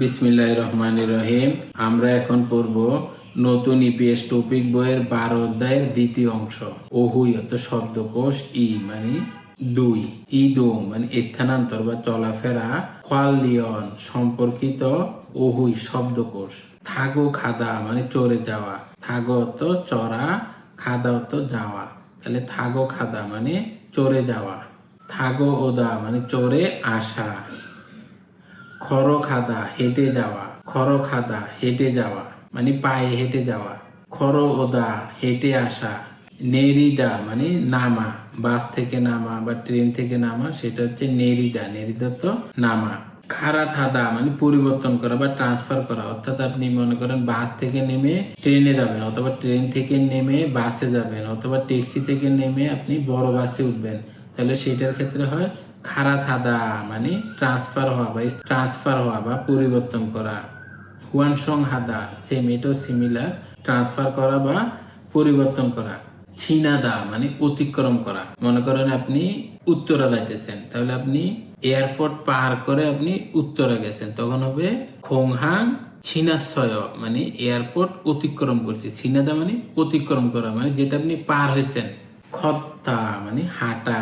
বিসমিল্লাহ রহমান রহিম আমরা এখন পড়ব নতুন ইপিএস টপিক বইয়ের বারো অধ্যায়ের দ্বিতীয় অংশ। ওহুই অর্থ শব্দকোষ ই মানে দুই। ইদো মানে স্থানান্তর বা চলাফেরা। লিয়ন সম্পর্কিত ওহুই শব্দকোষ। থাগো খাদা মানে চড়ে যাওয়া। থাগো অর্থ চড়া, খাদা অর্থ যাওয়া। তাহলে থাগো খাদা মানে চড়ে যাওয়া। থাগো ওদা মানে চড়ে আসা। খর খাদা হেঁটে যাওয়া। খর খাদা হেঁটে যাওয়া। মানে পায়ে হেঁটে যাওয়া। খর ওদা হেঁটে আসা। নেরিদা মানে নামা। বাস থেকে নামা বা ট্রেন থেকে নামা, সেটা হচ্ছে নেরিদা। নেরিদা তো নামা। খারা খাদা মানে পরিবর্তন করা বা ট্রান্সফার করা। অর্থাৎ আপনি মনে করেন বাস থেকে নেমে ট্রেনে যাবেন অথবা ট্রেন থেকে নেমে বাসে যাবেন অথবা ট্যাক্সি থেকে নেমে আপনি বড় বাসে উঠবেন। তাহলে সেটার ক্ষেত্রে হয় খারা খাদা মানে ট্রান্সফার হওয়া বা ট্রান্সফার হওয়া বা পরিবর্তন করা। হুয়ান সং হাদা সেম এটাও সিমিলার ট্রান্সফার করা বা পরিবর্তন করা। ছিনাদা মানে অতিক্রম করা। মনে করেন আপনি উত্তরা যাইতেছেন, তাহলে আপনি এয়ারপোর্ট পার করে আপনি উত্তরা গেছেন। তখন হবে খোংহাং ছিনাশয় মানে এয়ারপোর্ট অতিক্রম করছে। ছিনাদা মানে অতিক্রম করা মানে যেটা আপনি পার হয়েছেন খত্তা মানে হাঁটা।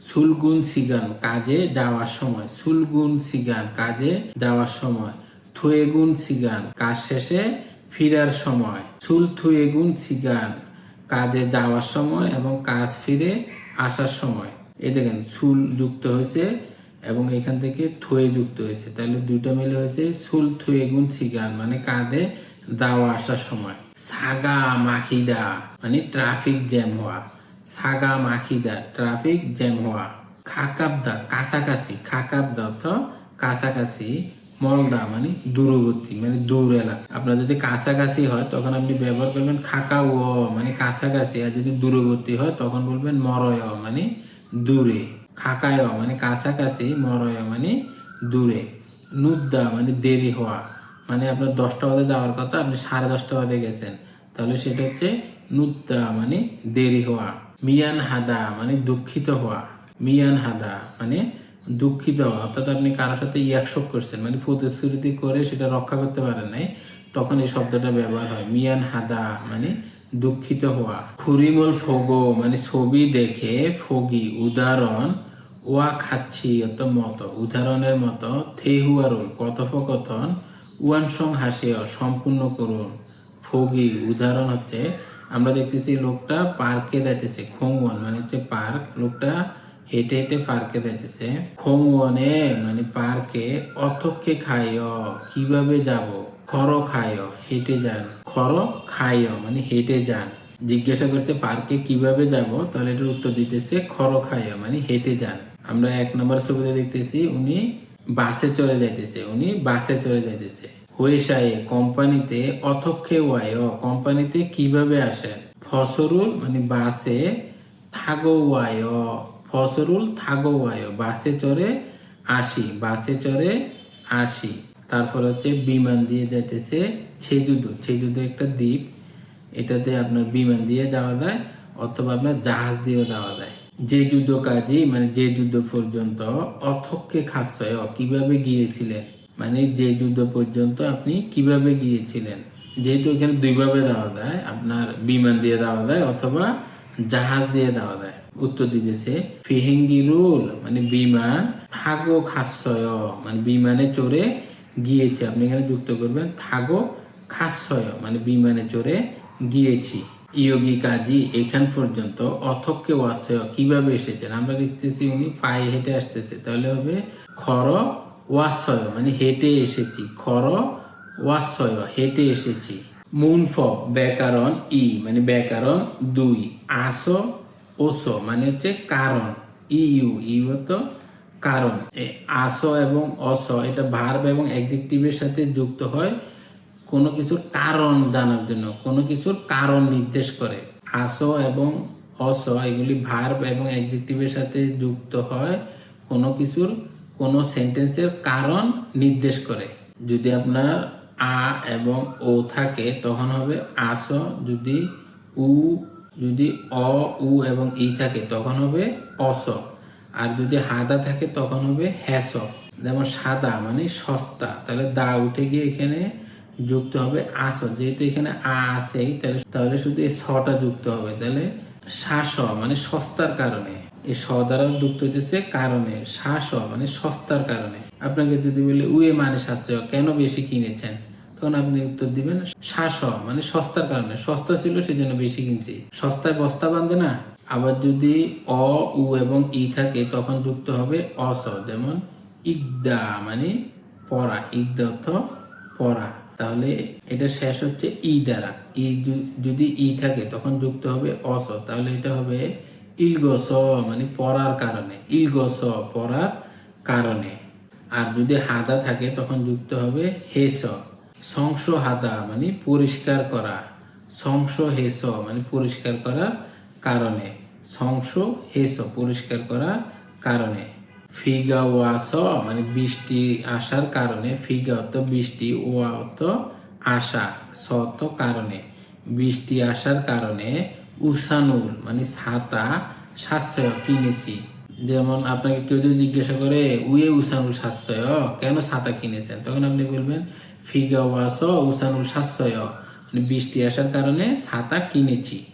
সুলগুন সিগান কাজে যাওয়ার সময়, সুলগুন সিগান কাজে যাওয়ার সময়, থুয়েগুন সিগান কাজ শেষে ফিরার সময়, সুল থুয়েগুন সিগান কাজে যাওয়ার সময় এবং কাজ ফিরে আসার সময়। এই দেখেন, সুল যুক্ত হয়েছে এবং এখান থেকে থুয়ে যুক্ত হয়েছে। তাহলে দুইটা মিলে হয়েছে সুল থুয়েগুন সিগান মানে কাজে যাওয়া আসার সময়। সাগা মাখিদা মানে ট্রাফিক জ্যাম হওয়া। সাগা মাখিদা ট্রাফিক জ্যাম হওয়া, খাকাবদা, কাছাকাছি, খাকাবদা অর্থ কাছাকাছি, মলদা মানে দূরবর্তী মানে দূর এলাকা। আপনার যদি কাছাকাছি হয়, তখন আপনি ব্যবহার করবেন খাকা ও মানে কাছাকাছি, আর যদি দূরবর্তী হয়, তখন বলবেন মরয় মানে দূরে। খাকায় মানে কাছাকাছি, মরয় মানে দূরে। নুদ্দা মানে দেরি হওয়া মানে আপনার দশটা বাজে যাওয়ার কথা, আপনি সাড়ে দশটা বাজে গেছেন। তাহলে সেটা হচ্ছে নুদ্দা মানে দেরি হওয়া। মিয়ান হাদা মানে দুঃখিত হওয়া। মিয়ান হাদা মানে দুঃখিত হওয়া। অর্থাৎ আপনি কারোর সাথে ইয়াকশোক করছেন মানে প্রতিশ্রুতি করে সেটা রক্ষা করতে পারেন নাই, তখন এই শব্দটা ব্যবহার হয়। মিয়ান হাদা মানে দুঃখিত হওয়া। খুরিমল ফোগো মানে ছবি দেখে ফগি, উদাহরণ, ওয়া খাচ্ছি অত মতো। উদাহরণের মতো থেহুয়ারুল কথোপকথন, উয়ানসং হাসিও, সম্পূর্ণ করুন। ফগি, উদাহরণ হচ্ছে আমরা দেখতেছি লোকটা পার্কে যাইতেছে, খোংওয়ান মানে হচ্ছে পার্ক। লোকটা হেঁটে হেঁটে পার্কে যাইতেছে। খোংওয়ানে মানে পার্কে অথক্ষে খাইও, কীভাবে যাব? খর খাইও, হেঁটে যান। খর খাইও মানে হেঁটে যান। জিজ্ঞাসা করছে, পার্কে কীভাবে যাব? তাহলে এটার উত্তর দিতেছে, খর খাইও মানে হেঁটে যান। আমরা এক নম্বর ছবিতে দেখতেছি, উনি বাসে চলে যাইতেছে, উনি বাসে চলে যাইতেছে। হয়েসায়ে কোম্পানিতে অথক্ষে ওয়ায় কোম্পানিতে কীভাবে আসেন ফসরুল মানে বাসে থাগো ওয়ায় ফসরুল থাগো ওয়ায় বাসে চড়ে আসি, বাসে চড়ে আসি। তারপর হচ্ছে বিমান দিয়ে যাইতেছে ছেজুদু। ছেজুদু একটা দ্বীপ, এটাতে আপনার বিমান দিয়ে যাওয়া যায় অথবা আপনার জাহাজ দিয়েও যাওয়া যায়। যে যুদ্ধ কাজী মানে যে যুদ্ধ পর্যন্ত অথক্ষে খাস্যয় কীভাবে গিয়েছিলেন? মানে যে যুদ্ধ পর্যন্ত আপনি কীভাবে গিয়েছিলেন? যেহেতু এখানে দুইভাবে দেওয়া দেয়, আপনার বিমান দিয়ে দেওয়া দেয় অথবা জাহাজ দিয়ে দেওয়া দেয়। উত্তর দিতেছে, ফিহেঙ্গি রুল মানে বিমান থাগো খাস্যয় মানে বিমানে চড়ে গিয়েছে। আপনি এখানে যুক্ত করবেন, থাগো খাস্যয় মানে বিমানে চড়ে গিয়েছি। ইয়োগী কাজী, এখান পর্যন্ত অথক্কে ওয়াসয় কীভাবে এসেছেন? আমরা দেখতেছি উনি পায়ে হেঁটে আসতেছে। তাহলে হবে খর ওয়াসয় মানে হেঁটে এসেছি। খর, ওয়াসয়, হেঁটে এসেছি। মুনফ, ব্যাকরণ, ই মানে ব্যাকরণ, দুই। আস, ওস মানে হচ্ছে কারণ। ইউ ইউ তো কারণ। আস এবং অস, এটা ভার্ব এবং অ্যাডজেক্টিভের সাথে যুক্ত হয়। কোনো কিছুর কারণ জানার জন্য, কোনো কিছুর কারণ নির্দেশ করে। আস এবং অস, এগুলি ভার্ব এবং অ্যাডজেক্টিভের সাথে যুক্ত হয়। কোনো কিছুর কোনো সেন্টেন্সের কারণ নির্দেশ করে। যদি আপনার আ এবং ও থাকে, তখন হবে আস, যদি উ, যদি অ, উ এবং ই থাকে, তখন হবে অস। আর যদি হাদা থাকে, তখন হবে হ্যাস যেমন সাদা মানে সস্তা। তাহলে দা উঠে গিয়ে এখানে যুক্ত হবে আস। যেহেতু এখানে আ আছেই, তাহলে তাহলে শুধু এই ছটা যুক্ত হবে। তাহলে শাস মানে সস্তার কারণে। এই স দ্বারা যুক্ত হইতেছে কারণে শাস মানে সস্তার কারণে। আপনাকে যদি বলে, উয়ে মানে সাশ্রয় কেন বেশি কিনেছেন? তখন আপনি উত্তর দিবেন শাস মানে সস্তার কারণে। সস্তা ছিল সেই জন্য বেশি কিনছি। সস্তায় বস্তা বাঁধে না। আবার যদি অ, উ এবং ই থাকে, তখন যুক্ত হবে অস, যেমন ইকদা মানে পড়া। ইকদা অর্থ পড়া। তাহলে এটা শেষ হচ্ছে ই দ্বারা। ই যদি ই থাকে, তখন যুক্ত হবে অস। তাহলে এটা হবে ইলগস মানে পড়ার কারণে, ইলগস পড়ার কারণে। আর যদি হাদা থাকে, তখন যুক্ত হবে হেস। সংস হাদা মানে পরিষ্কার করা। সংস হেস মানে পরিষ্কার করার কারণে। সংস হেস পরিষ্কার করার কারণে। ফিগা ওয়াস মানে বৃষ্টি আসার কারণে। ফিগা অর্থ বৃষ্টি, ওয়া অর্থ আসা স অর্থ কারণে। বৃষ্টি আসার কারণে উসানুল মানে ছাতা, সাশ্রয় কিনেছি যেমন আপনাকে কেউ যদি জিজ্ঞাসা করে, উয়ে উসানুল সাশ্রয়? কেন ছাতা কিনেছেন? তখন আপনি বলবেন, ফিগা ওয়াস উসানুল সাশ্রয়। মানে বৃষ্টি আসার কারণে ছাতা কিনেছি।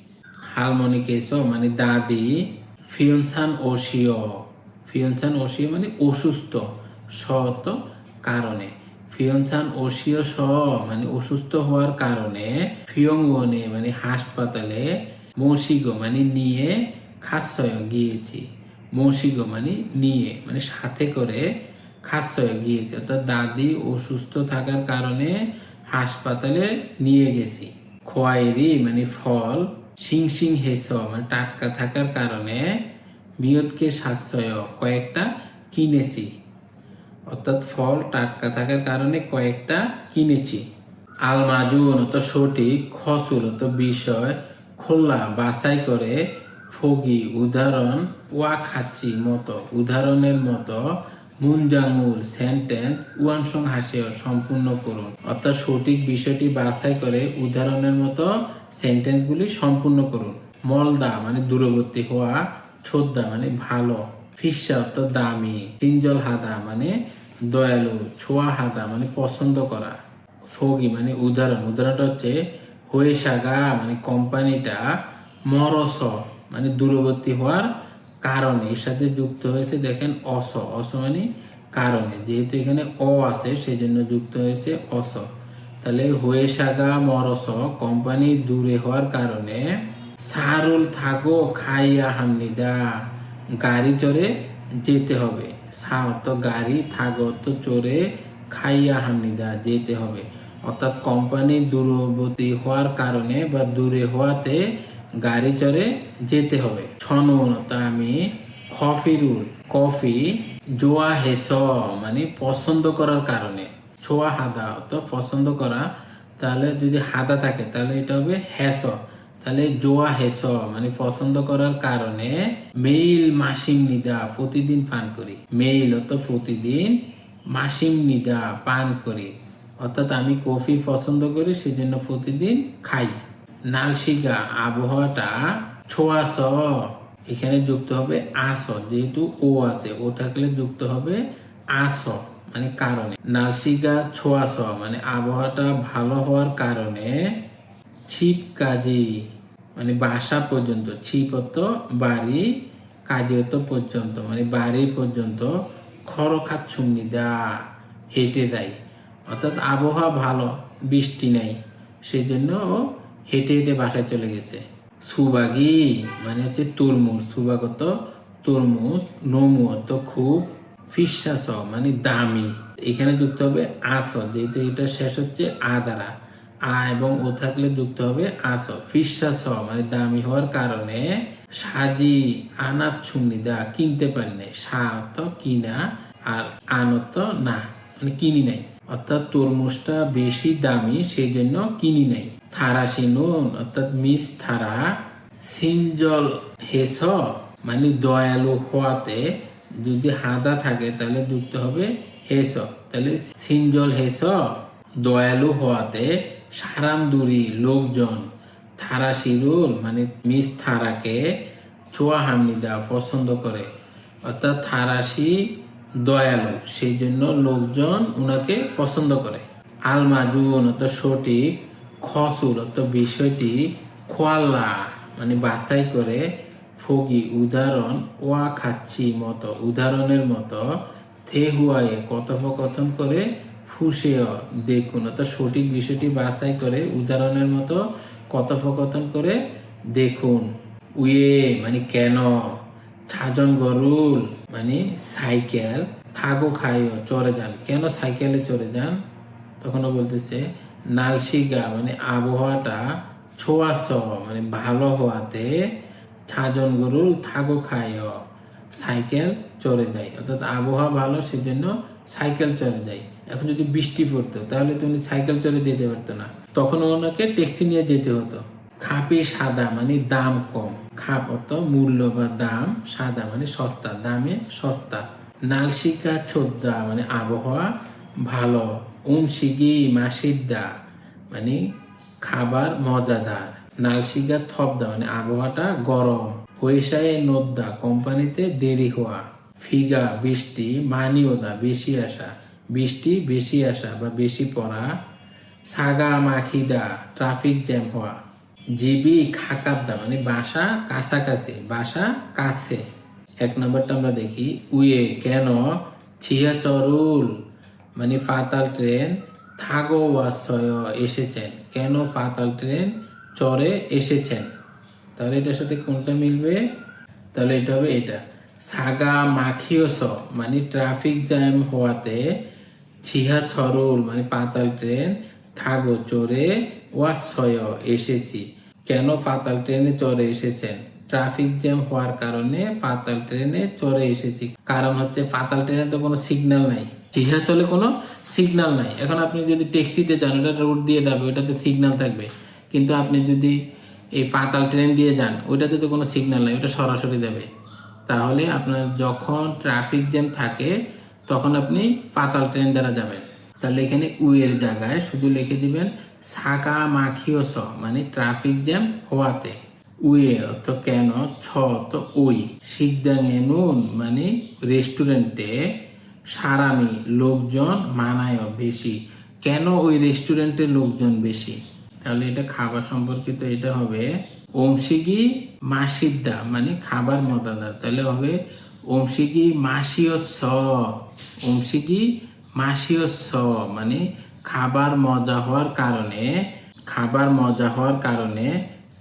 হারমোনিকেশ মানে দাদি, ফিয়নসান ওশিও। ফিয়নসান ওশিও মানে অসুস্থ সত কারণে। ফিয়নসান ওশিও স মানে অসুস্থ হওয়ার কারণে ফিয়ংওনে মানে হাসপাতালে মৌসিগো মানে নিয়ে খাসয় গিয়েছি। মৌসিগো মানে নিয়ে মানে সাথে করে খাসয় গিয়েছি। অর্থাৎ দাদি অসুস্থ থাকার কারণে হাসপাতালে নিয়ে গেছি। খোয়াইরি মানে ফল সিং সিং হেস মানে টাটকা থাকার কারণে বিয়তকে সাশ্রয় কয়েকটা কিনেছি। অর্থাৎ ফল টাটকা থাকার কারণে কয়েকটা কিনেছি। আলমাজুন অত সঠিক, খসুল অত বিষয় খোলা বাছাই করে ফগি উদাহরণ ওয়া খাচ্ছি মতো উদাহরণের মতো মুনজাঙ্গুল সেন্টেন্স ওয়ান সং হাসিও সম্পূর্ণ করুন। অর্থাৎ সঠিক বিষয়টি বাছাই করে উদাহরণের মতো সেন্টেন্সগুলি সম্পূর্ণ করুন। মলদা মানে দূরবর্তী হওয়া, ছোদ্দা মানে ভালো, ফিসা অর্থ দামি তিনজল হাদা মানে দয়ালু, ছোয়া হাদা মানে পছন্দ করা, ফগি মানে উদাহরণ, উদাহরণটা হচ্ছে হয়ে সাগা মানে কোম্পানিটা মরস মানে দূরবর্তী হওয়ার কারণে এর সাথে যুক্ত হয়েছে দেখেন অস অস মানে কারণে যেহেতু এখানে অ আছে সেই জন্য যুক্ত হয়েছে অস তাহলে হয়ে সাগা মরস কোম্পানি দূরে হওয়ার কারণে সারুল থাকো খাইয়া হামনিদা গাড়ি চড়ে যেতে হবে। সা অর্থ গাড়ি, থাক অর্থ চড়ে খাইয়া হামনিদা যেতে হবে। অর্থাৎ কোম্পানি দূরবর্তী হওয়ার কারণে বা দূরে হওয়াতে গাড়ি চড়ে যেতে হবে। অর্থ আমি কফিরুল কফি জোয়া হেস মানে পছন্দ করার কারণে। ছোয়া হাদা অর্থ পছন্দ করা, তাহলে যদি হাদা থাকে, তাহলে এটা হবে হেস। তাহলে জোয়া হেস মানে পছন্দ করার কারণে মেইল মাসিম নিদা প্রতিদিন পান করি। মেইল অর্থ প্রতিদিন মাসিম নিদা পান করি। অর্থাৎ আমি কফি পছন্দ করি, সেজন্য প্রতিদিন খাই। নালশিকা আবহাওয়াটা ছোঁয়াশ এখানে যুক্ত হবে আস, যেহেতু ও আছে, ও থাকলে যুক্ত হবে আস মানে কারণে। নালশিকা ছোঁয়াশ মানে আবহাওয়াটা ভালো হওয়ার কারণে ছিপ কাজী মানে বাসা পর্যন্ত ছিপ অত বাড়ি কাজী অত পর্যন্ত মানে বাড়ি পর্যন্ত খরখাত সুমিদা হেঁটে দেয় অর্থাৎ আবহাওয়া ভালো, বৃষ্টি নেই সেই জন্য ও হেঁটে হেঁটে বাসায় চলে গেছে। সুবাগি মানে হচ্ছে তরমুজ, সুবাগত তরমুজ, নমু অত খুব ফিসাস মানে দামি। এখানে যুক্ত হবে আস যেহেতু এটা শেষ হচ্ছে আ দ্বারা। আ এবং ও থাকলে যুক্ত হবে আস ফিসাস মানে দামি হওয়ার কারণে সাজি, আনাত ছুমনিদা কিনতে পারি নাই সা অর্থ কিনা আর আন অর্থ না মানে কিনি নাই। অর্থাৎ তরমুজটা বেশি দামি সেই জন্য কিনি নাই। থারাসি নুন অর্থাৎ মিস থারা, সিনজল হেস মানে দয়ালু হওয়াতে যদি হাদা থাকে, তাহলে যুক্ত হবে হেস। তাহলে সিনজল হেস, দয়ালু হওয়াতে সারাম সারামদুরি লোকজন থারা শিরুল মানে মিস থারাকে ছোয়া হামিদা পছন্দ করে। অর্থাৎ থারাসি দয়ালু। সেই জন্য লোকজন উনাকে পছন্দ করে। আল মাজুন অত সঠিক। খসুল অত বিষয়টি খোয়াল্লা মানে বাছাই করে ফগি, উদাহরণ, ওয়া খাচ্ছি মতো, উদাহরণের মতো থে হুয়ায়ে কথোপকথন করে ফুসেয়। দেখুন অর্থাৎ সঠিক বিষয়টি বাছাই করে, উদাহরণের মতো কথোপকথন করে দেখুন। উয়ে মানে কেন? ছাজন গরুল মানে সাইকেল, থাকো খাইও চড়ে যান। কেন সাইকেলে চড়ে যান? তখন বলতেছে নালসিগা মানে আবহাওয়াটা ছোঁয়াছ মানে ভালো হওয়াতে ছাজন গরুল, থাকো খাইও, সাইকেল চড়ে যায় অর্থাৎ আবহাওয়া ভালো, সেজন্য সাইকেল চড়ে যায় এখন যদি বৃষ্টি পড়তো, তাহলে তুমি সাইকেল চড়ে যেতে পারতো না। তখন ওনাকে ট্যাক্সি নিয়ে যেতে হতো। খাপি সাদা মানে দাম কম। খাপ অত মূল্য বা দাম, সাদা মানে সস্তা, দামে সস্তা। নালশিকা ছোদ্দা মানে আবহাওয়া, ভালো। উমশিগি মাসিদ্দা মানে খাবার মজাদার। নালশিকা থপদা মানে আবহাওয়াটা গরম। পয়সায় নদ্দা কোম্পানিতে দেরি হওয়া। ফিগা বৃষ্টি মানিওদা বেশি আসা। বৃষ্টি বেশি আসা বা বেশি পড়া। সাগা মাখিদা, ট্রাফিক জ্যাম হওয়া। জিবি খাকাবদা মানে বাসা কাছাকাছি, বাসা কাছে। এক নম্বরটা আমরা দেখি, উয়ে, কেন? ছিয়া চরুল মানে ফাতাল ট্রেন, থাগো ওয়াসয় এসেছেন। কেন ফাতাল ট্রেন? চরে এসেছেন। তাহলে এটার সাথে কোনটা মিলবে? তাহলে এটা হবে এটা। সাগা মাখিওস মানে ট্রাফিক জ্যাম হওয়াতে ছিহা ছরুল মানে পাতাল ট্রেন, থাগো চড়ে ওয়াশয় এসেছি। কেন পাতাল ট্রেনে চড়ে এসেছেন? ট্রাফিক জ্যাম হওয়ার কারণে পাতাল ট্রেনে চড়ে এসেছি। কারণ হচ্ছে পাতাল ট্রেনে তো কোনো সিগন্যাল নাই। চলে কোনো সিগন্যাল নাই। এখন আপনি যদি ট্যাক্সিতে যান, ওটা রুট দিয়ে যাবে, ওটাতে সিগন্যাল থাকবে। কিন্তু আপনি যদি এই পাতাল ট্রেন দিয়ে যান ওইটাতে তো কোনো সিগন্যাল নাই, ওটা সরাসরি দেবে তাহলে আপনার যখন ট্রাফিক জ্যাম থাকে, তখন আপনি পাতাল ট্রেন দ্বারা যাবেন। তাহলে এখানে উয়ের জায়গায় শুধু লিখে দিবেন সাকা মাখিও স মানে ট্রাফিক জ্যাম হওয়াতে। উয়ে তো কেন, ছ তো ওই। সিদ্ধাঙে নুন মানে রেস্টুরেন্টে সারামি লোকজন মানায় বেশি। কেন ওই রেস্টুরেন্টে লোকজন বেশি? তাহলে এটা খাবার সম্পর্কিত এটা হবে ওমশিগি মাসিদ্দা মানে খাবার মজাদার তাহলে হবে ওমশিগি মাসিও স, ওমশিগি মাসিও স মানে খাবার মজা হওয়ার কারণে, খাবার মজা হওয়ার কারণে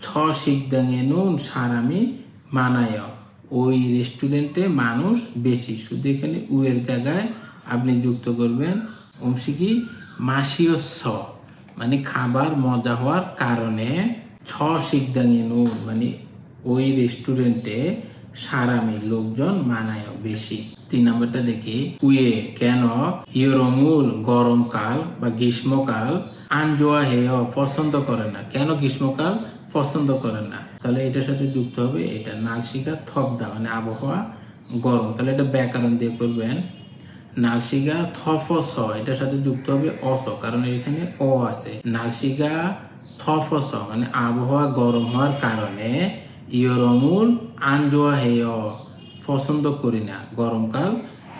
ছ সিদ্ধাঙে নুন সারামি মানায় ওই রেস্টুরেন্টে মানুষ বেশি। শুধু এখানে উয়ের জায়গায় আপনি যুক্ত করবেন ওমশিকি মাসিও ছ মানে খাবার মজা হওয়ার কারণে ছ সিদ্ধাঙে নুন মানে ওই রেস্টুরেন্টে সারামি লোকজন মানায় বেশি। তিন নম্বরটা দেখি। উয়ে কেন ইয়রমুল গরমকাল বা গ্রীষ্মকাল আনজোয়া হেয় পছন্দ করে না? কেন গ্রীষ্মকাল পছন্দ করেন না? তাহলে এটার সাথে যুক্ত হবে এটা নালশিকা থপদা মানে আবহাওয়া গরম। তাহলে এটা ব্যাকরণ দিয়ে করবেন। নালশিগা থফস, এটার সাথে যুক্ত হবে অস, কারণ এখানে অ আছে। নালশিগা থফস মানে আবহাওয়া গরম হওয়ার কারণে ইয়রমুল আনজোয়া হেয় পছন্দ করি না। গরমকাল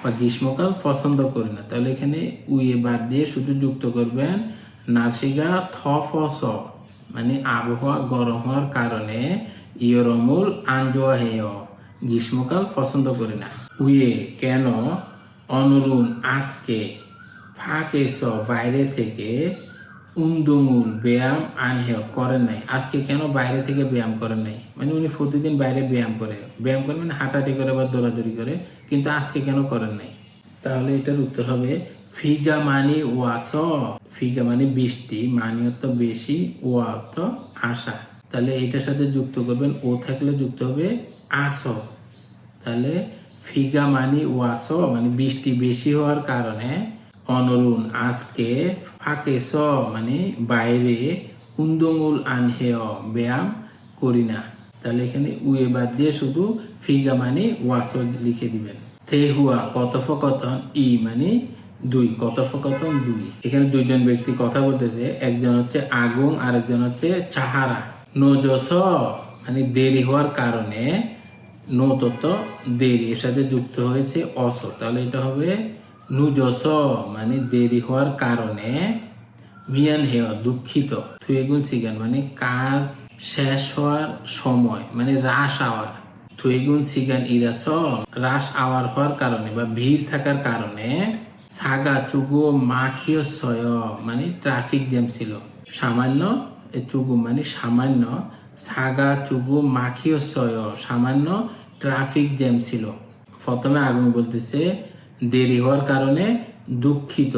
বা গ্রীষ্মকাল পছন্দ করি না। তাহলে এখানে উইয়ে বাদ দিয়ে শুধু যুক্ত করবেন নালশিগা থফস মানে আবহাওয়া গরম হওয়ার কারণে ইয়রমুল আনজোয়া হেয় গ্রীষ্মকাল পছন্দ করি না। উয়ে কেন অনুরুণ আজকে ফাঁকে বাইরে থেকে উন্দুমুল ব্যায়াম আনহেয় করেন নাই। আজকে কেন বাইরে থেকে ব্যায়াম করেন নাই? মানে উনি প্রতিদিন বাইরে ব্যায়াম করে। ব্যায়াম করে মানে হাঁটাহাঁটি করে বা দৌড়াদৌড়ি করে, কিন্তু আজকে কেন করেন নাই? তাহলে এটার উত্তর হবে ফিগা মানি ওয়াস। ফিগা মানে বৃষ্টি মানি অর্থ বেশি ওয়া অর্থ আশা তাহলে এটার সাথে যুক্ত করবেন, ও থাকলে যুক্ত হবে আস। তাহলে ফিগা মানি ওয়াস মানে বৃষ্টি বেশি হওয়ার কারণে, অনরুণ আজকে ফাঁকে স মানে বাইরে কুন্দমূল আনহেয় ব্যায়াম করি না তাহলে এখানে উয়ে বাদ দিয়ে শুধু ফিগা মানে ওয়াস লিখে দিবেন। থে হুয়া কথোপকথন, ই মানে দুই, কথোপকথন দুই। এখানে দুইজন ব্যক্তি কথা বলতেছে, একজন হচ্ছে আগুন আর একজন হচ্ছে চাহারা। নজস মানে দেরি হওয়ার কারণে নো তত দেরি, এর সাথে যুক্ত হয়েছে অস তাহলে এটা হবে নুজস মানে দেরি হওয়ার কারণে মিয়ান হেয় দুঃখিত থুয়েগুন সিগান মানে কাজ শেষ হওয়ার সময় মানে রাস আওয়ার থুয়েগুন সিগান ইরাস রাস আওয়ার হওয়ার কারণে বা ভিড় থাকার কারণে সাগা চুগো মাখিও সয় মানে ট্রাফিক জ্যাম ছিল সামান্য চুগু মানে সামান্য সাগা চুগু মাখিও সয় সামান্য ট্রাফিক জ্যাম ছিল প্রথমে আগুন বলতেছে দেরি হওয়ার কারণে দুঃখিত।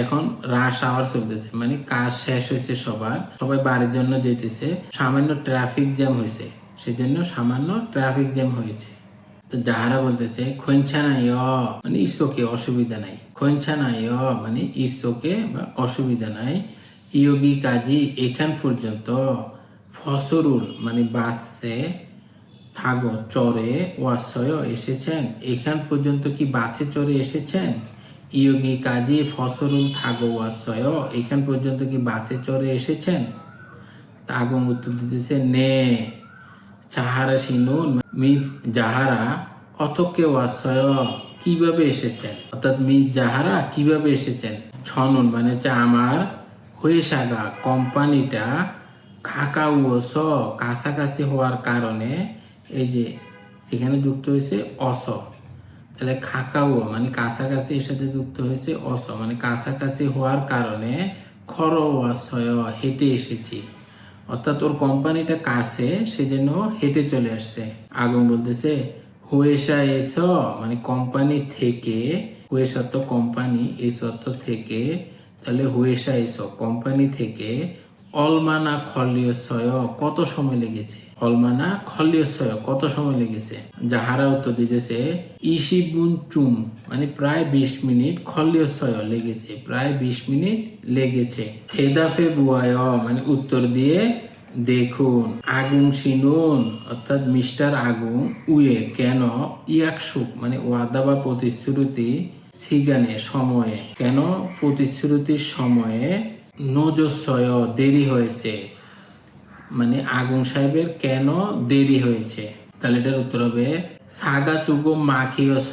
এখন রাশ আওয়ার চলতেছে মানে কাজ শেষ হয়েছে সবার। সবাই বাড়ির জন্য যেতেছে সামান্য ট্রাফিক জ্যাম হয়েছে, সেজন্য সামান্য ট্রাফিক জ্যাম হয়েছে। তো যাহারা বলতেছে খঞ্ছা নাই মানে ইটসোকে অসুবিধা নাই। খঞ্ছা নাই মানে ইটসোকে বা অসুবিধা নাই। ইয়োগী কাজী এখান পর্যন্ত ফসরুল মানে বাসে থাগো চরে ওয়াশয় এসেছেন। এখান পর্যন্ত কি বাসে চরে এসেছেন? ইয়োগী কাজী ফসরুল থাগো ওয়াশয় এখান পর্যন্ত কি বাসে চরে এসেছেন? তা আগুন উত্তর দিতেছে, নে। চাহারা সিনুন মির যাহারা অতকে ওয়াশয় কীভাবে এসেছেন? অর্থাৎ মির জাহারা কীভাবে এসেছেন? ছনুন মানে হচ্ছে আমার হয়ে সাগা কোম্পানিটা খাকা স কাছাকাছি হওয়ার কারণে এই যে এখানে যুক্ত হয়েছে অস। তাহলে খাকাও মানে কাছাকাছি এর সাথে যুক্ত হয়েছে অস মানে কাছাকাছি হওয়ার কারণে খর ওয়াশয় হেঁটে এসেছি। অর্থাৎ ওর কোম্পানিটা কাছে, সেজন্য হেঁটে চলে আসছে। আগুন বলতেছে হুয়েসা এস মানে কোম্পানি থেকে হুয়েসা তো কোম্পানি এই সত্য থেকে, তাহলে হুয়েসা এস, কোম্পানি থেকে অলমানা খলিয়সয় কত সময় লেগেছে? অলমানা খলিয়সয়, কত সময় লেগেছে? যাহারা উত্তর দিতেছে ইসিবুন চুম মানে প্রায় বিশ মিনিট খলিয়সয় লেগেছে, প্রায় বিশ মিনিট লেগেছে। ফেদাফে বুয়ায় মানে উত্তর দিয়ে দেখুন, আগুন সিনুন অর্থাৎ মিস্টার আগুন উয়ে, কেন ইয়াকসুক মানে ওয়াদা বা প্রতিশ্রুতি সিগানে সময়ে, কেন প্রতিশ্রুতির সময়ে নজস্বয় দেরি হয়েছে? মানে আগুন সাহেবের কেন দেরি হয়েছে? তাহলে এটার উত্তর হবে, সাগা চুগু মাখিয়স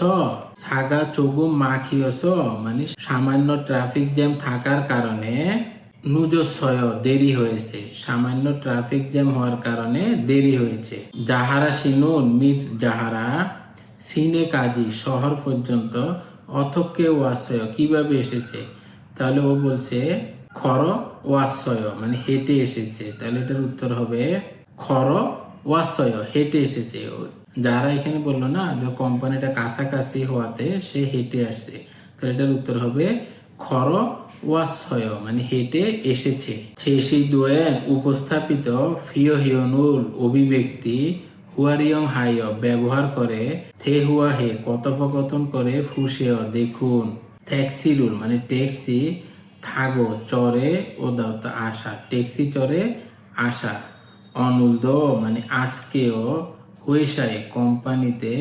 সাগা চুগু মাখিয়স মানে সামান্য ট্রাফিক জ্যাম থাকার কারণে নুজস্বয় দেরি হয়েছে। সামান্য ট্রাফিক জ্যাম হওয়ার কারণে দেরি হয়েছে। যাহারা সিনুন মিত যাহারা সিনে কাজী, শহর পর্যন্ত অথক্কে ওয়াশয় কীভাবে এসেছে? তাহলে ও বলছে খর ওয়াশয় মানে হেঁটে এসেছে। তাহলে এটার উত্তর হবে খর ওয়াশয় হেঁটে এসেছে। যারা এখানে বলল না, যে কোম্পানিটা কাছাকাছি হওয়াতে সে হেঁটে আসছে, তাহলে এটার উত্তর হবে খর ওয়াশয় মানে হেঁটে এসেছে। শেষি দোয়েন উপস্থাপিত ফিও হিয়নুল অভিব্যক্তি হুয়ারিয়ং হাইয় ব্যবহার করে, থে হুয়া হে কথোপকথন করে ফুসেয় দেখুন ট্যাক্সি রুল মানে ট্যাক্সি থাগো, চরে ও দাওতা আশা, ট্যাক্সি চরে আশা। অনুলদ মানে আজকেও হুয়েসায় কোম্পানিতে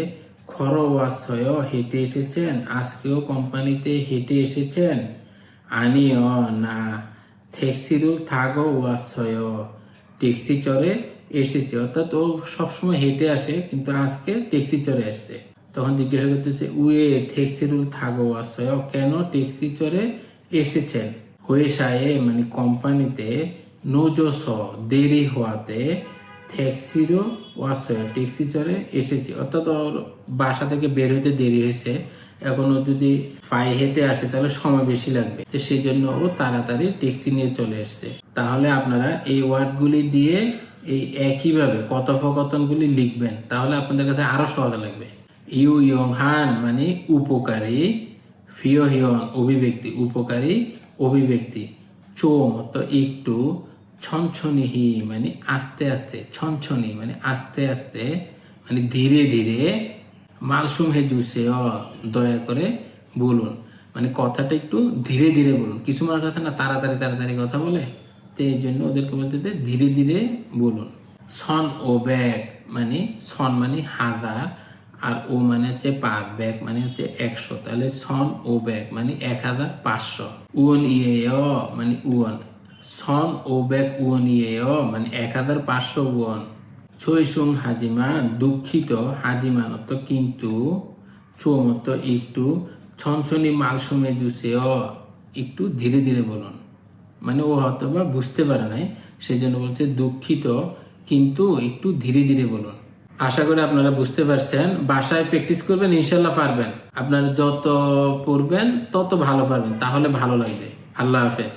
খরওয়াশয় হেঁটে এসেছেন, আজকেও কোম্পানিতে হেঁটে এসেছেন। আনিও না ট্যাক্সিরুল থাগো ওয়াশয় ট্যাক্সি চরে এসেছে। অর্থাৎ ও সবসময় হেঁটে আসে, কিন্তু আজকে ট্যাক্সি চড়ে আসছে। তখন জিজ্ঞাসা করতেছে, উয়ে ট্যাক্সিরুল থাগো ওয়াশয় কেন ট্যাক্সি চড়ে এসেছেন। হয়ে হয়েসায়ে মানে কোম্পানিতে নজস দেরি হওয়াতে ট্যাক্সিরও ওয়াশয় ট্যাক্সি চড়ে এসেছে। অর্থাৎ ওর বাসা থেকে বের হতে দেরি হয়েছে। এখন ও যদি পায়ে হেঁটে আসে তাহলে সময় বেশি লাগবে। তো সেই জন্য ও তাড়াতাড়ি ট্যাক্সি নিয়ে চলে এসছে। তাহলে আপনারা এই ওয়ার্ডগুলি দিয়ে এই একইভাবে কথোপকথনগুলি লিখবেন। তাহলে আপনাদের কাছে আরও সহজ লাগবে। ইউ ইয়ং হান মানে উপকারী। ফিও হিয়ন অভিব্যক্তি, উপকারী অভিব্যক্তি। চোম, তো একটু ছনছনিহি মানে আস্তে আস্তে, ছনছনি মানে আস্তে আস্তে মানে ধীরে ধীরে মালসুম হে জুসে দয়া করে বলুন। মানে কথাটা একটু ধীরে ধীরে বলুন। কিছু মানুষ আছে না, তাড়াতাড়ি তাড়াতাড়ি কথা বলে, তো এই জন্য ওদেরকে বলতে ধীরে ধীরে বলুন। সন ও ব্যাগ মানে সন মানে হাজার আর ও মানে হচ্ছে পাঁচ ব্যাগ মানে হচ্ছে একশো। তাহলে সন ও ব্যাগ মানে এক হাজার পাঁচশো। উন ইয়ে মানে উয়ন। সন ও ব্যাগ, উয়ন ইয়ে মানে এক হাজার পাঁচশো উয়ন। ছয়সুং হাজিমা, দুঃখিত হাজিমান অত কিন্তু চৌমত একটু ছনছনি মালসুমে জুসে একটু ধীরে ধীরে বলুন। মানে ও হয়তো বা বুঝতে পারে নাই সেই জন্য বলছে দুঃখিত কিন্তু একটু ধীরে ধীরে বলুন। আশা করি আপনারা বুঝতে পারছেন। বাসায় প্র্যাকটিস করবেন, ইনশাল্লাহ পারবেন। আপনারা যত পড়বেন, তত ভালো পারবেন। তাহলে ভালো লাগবে। আল্লাহ হাফেজ।